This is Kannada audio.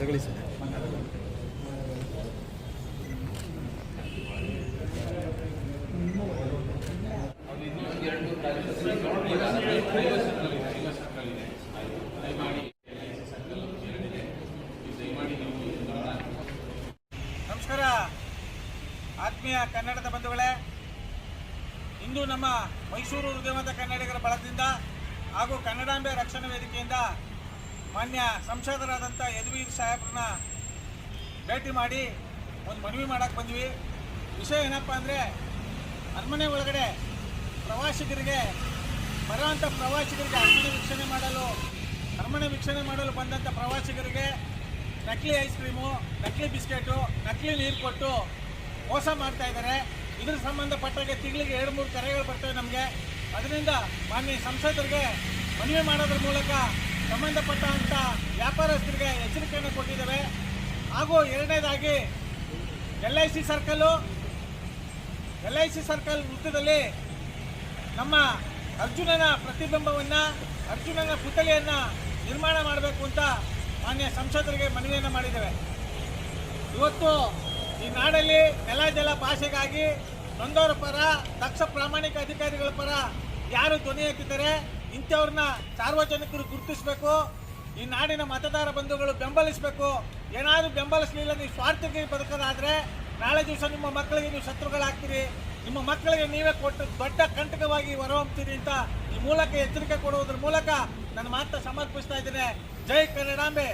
ತಗೊಳ್ಳಿ ಸರ್ ನಮಸ್ಕಾರ. ಆತ್ಮೀಯ ಕನ್ನಡದ ಬಂಧುಗಳೇ, ಇಂದು ನಮ್ಮ ಮೈಸೂರು ಹೃದಯವಾದ ಕನ್ನಡಿಗರ ಬಳದಿಂದ ಹಾಗೂ ಕನ್ನಡಾಂಬೆ ರಕ್ಷಣಾ ವೇದಿಕೆಯಿಂದ ಮಾನ್ಯ ಸಂಸದರಾದಂಥ ಯದುವೀರ್ ಸಾಹೇಬ್ರನ್ನ ಭೇಟಿ ಮಾಡಿ ಒಂದು ಮನವಿ ಮಾಡೋಕ್ಕೆ ಬಂದ್ವಿ. ವಿಷಯ ಏನಪ್ಪ ಅಂದರೆ, ಅರಮನೆ ಒಳಗಡೆ ಪ್ರವಾಸಿಗರಿಗೆ ಬರುವಂಥ ಪ್ರವಾಸಿಗರಿಗೆ ಅರಮನೆ ವೀಕ್ಷಣೆ ಮಾಡಲು, ಅರಮನೆ ವೀಕ್ಷಣೆ ಮಾಡಲು ಬಂದಂಥ ಪ್ರವಾಸಿಗರಿಗೆ ನಕಲಿ ಐಸ್ ಕ್ರೀಮು, ನಕಲಿ ಬಿಸ್ಕೆಟು, ನಕಲಿ ನೀರು ಕೊಟ್ಟು ಮೋಸ ಮಾಡ್ತಾ ಇದ್ದಾರೆ. ಇದ್ರ ಸಂಬಂಧಪಟ್ಟಾಗೆ ತಿಂಗಳಿಗೆ ಎರಡು, ಮೂರು ಕರೆಗಳು ಬರ್ತವೆ ನಮಗೆ. ಅದರಿಂದ ಮಾನ್ಯ ಸಂಸದರಿಗೆ ಮನವಿ ಮಾಡೋದ್ರ ಮೂಲಕ ಸಂಬಂಧಪಟ್ಟಂಥ ವ್ಯಾಪಾರಸ್ಥರಿಗೆ ಎಚ್ಚರಿಕೆಯನ್ನು ಕೊಟ್ಟಿದ್ದೇವೆ. ಹಾಗೂ ಎರಡನೇದಾಗಿ L I C circle, L I C circle ವೃತ್ತದಲ್ಲಿ ನಮ್ಮ ಅರ್ಜುನನ ಪ್ರತಿಬಿಂಬವನ್ನು, ಅರ್ಜುನನ ಪುತ್ಥಳಿಯನ್ನು ನಿರ್ಮಾಣ ಮಾಡಬೇಕು ಅಂತ ಮಾನ್ಯ ಸಂಸದರಿಗೆ ಮನವಿಯನ್ನು ಮಾಡಿದ್ದೇವೆ. ಇವತ್ತು ಈ ನಾಡಲ್ಲಿ ನೆಲ, ಜಲ ಭಾಷೆಗಾಗಿ ನೊಂದವರ ಪರ ದಕ್ಷ ಪ್ರಾಮಾಣಿಕ ಅಧಿಕಾರಿಗಳ ಪರ ಯಾರು ಧ್ವನಿ ಎತ್ತಿದ್ದಾರೆ ಇಂಥವ್ರನ್ನ ಸಾರ್ವಜನಿಕರು ಗುರುತಿಸಬೇಕು, ಈ ನಾಡಿನ ಮತದಾರ ಬಂಧುಗಳು ಬೆಂಬಲಿಸಬೇಕು. ಏನಾದರೂ ಬೆಂಬಲಿಸಲಿಲ್ಲ ನೀವು ಸ್ವಾರ್ಥಕ್ಕೆ ಬದುಕೋದಾದರೆ ನಾಳೆ ದಿವಸ ನಿಮ್ಮ ಮಕ್ಕಳಿಗೆ ನೀವು ಶತ್ರುಗಳಾಗ್ತೀರಿ. ನಿಮ್ಮ ಮಕ್ಕಳಿಗೆ ನೀವೇ ಕೊಟ್ಟು ದೊಡ್ಡ ಕಂಟಕವಾಗಿ ಹೊರಹೊಮ್ತೀರಿ ಅಂತ ಈ ಮೂಲಕ ಎಚ್ಚರಿಕೆ ಕೊಡುವುದರ ಮೂಲಕ ನನ್ನ ಮಾತ್ರ ಸಮರ್ಪಿಸ್ತಾ ಇದ್ದೇನೆ. ಜೈ ಕನ್ನಡಾಂಬೆ.